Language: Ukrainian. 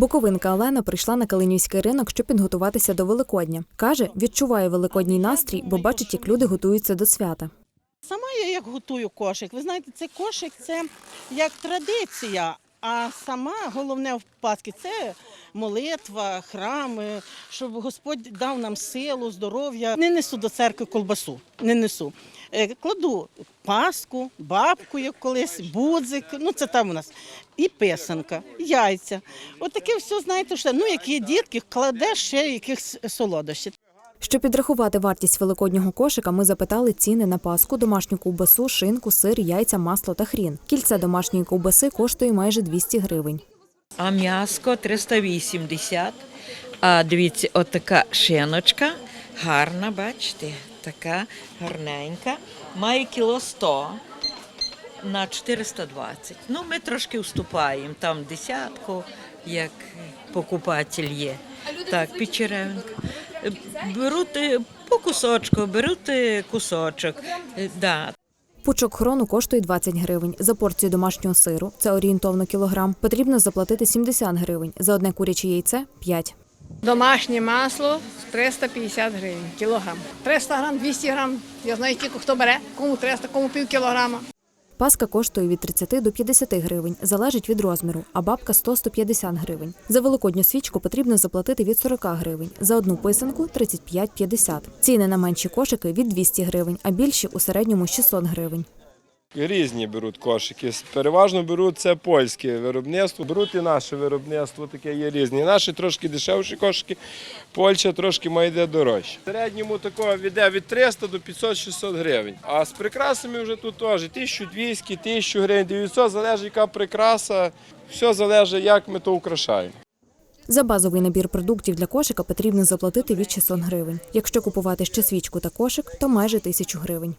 Буковинка Олена прийшла на Калинівський ринок, щоб підготуватися до Великодня. Каже, відчуває великодній настрій, бо бачить, як люди готуються до свята. Сама я як готую кошик. Ви знаєте, це кошик це як традиція. А сама головне в Пасхі це молитва, храми, щоб Господь дав нам силу, здоров'я. Не несу до церкви колбасу, не несу. Е, Кладу паску, бабку, як колись, будзик, ну це там у нас, і писанка, яйця. Отаке все, знаєте, що ну як є дітки, кладеш ще якихось солодощів. Щоб підрахувати вартість великоднього кошика, ми запитали ціни на паску, домашню ковбасу, шинку, сир, яйця, масло та хрін. Кільце домашньої ковбаси коштує майже 200 гривень. А м'яско 380. А дивіться, отака шиночка, гарна, бачите, така гарненька. Має кіло 100 на 420. Ну, ми трошки уступаємо, там десятку, як покупатель є. Так, печеревинка. Беруть по кусочку, беруть кусочок. Е, Да, Пучок хрону коштує 20 гривень. За порцію домашнього сиру, це орієнтовно кілограм, потрібно заплатити 70 гривень. За одне куряче яйце 5. Домашнє масло 350 гривень кілограм. 300 грам, 200 грам. Я знаю тільки хто бере, кому 300, кому пів кілограма. Паска коштує від 30 до 50 гривень, залежить від розміру, а бабка 100-150 гривень. За великодню свічку потрібно заплатити від 40 гривень, за одну писанку 35-50. Ціни на менші кошики від 200 гривень, а більші у середньому 600 гривень. Різні беруть кошики. Переважно беруть це польське виробництво. Беруть і наше виробництво, таке є різні. Наші трошки дешевші кошики, Польща трошки має йде дорожче. В середньому такого йде від 300 до 500-600 гривень. А з прикрасами вже тут теж 1200, 1000 гривень, 900, залежить яка прикраса, все залежить, як ми то украшаємо. За базовий набір продуктів для кошика потрібно заплатити від 600 гривень. Якщо купувати ще свічку та кошик, то майже 1000 гривень.